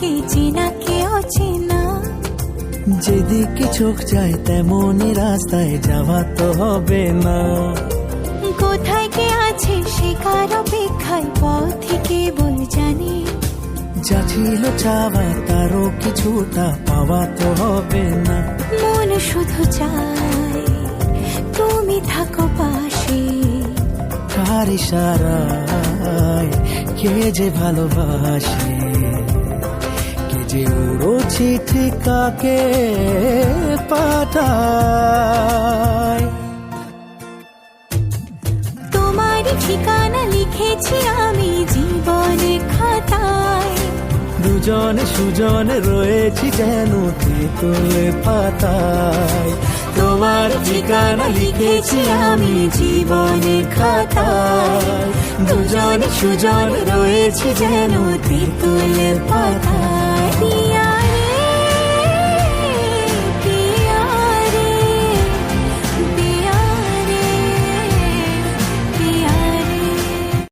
কে চেনা কে অচেনা? যেদিকে চোখ যায় তেমনই রাস্তায় যাওয়া তো হবে না। কোথায় কে আছে সে কার অপেক্ষায় পথে কেবল জানে? যা ছিল চাওয়া তারও কিছুটা পাওয়া তো হবে না। মন শুধু চায় তুমি থাকো পাশে। কার ইশারায় কে যে ভালোবাসে? চিঠি কাকে পাঠায়? তোমার ঠিকানা লিখেছি আমি জীবনে খাতায়। দুজন সুজন রয়েছি যেন তেঁতুলে পাতায়। তোমার ঠিকানা লিখেছি আমি জীবনে খাতায়। দুজনে সুজনে রয়েছি যেন তেঁতুলে পাতায়।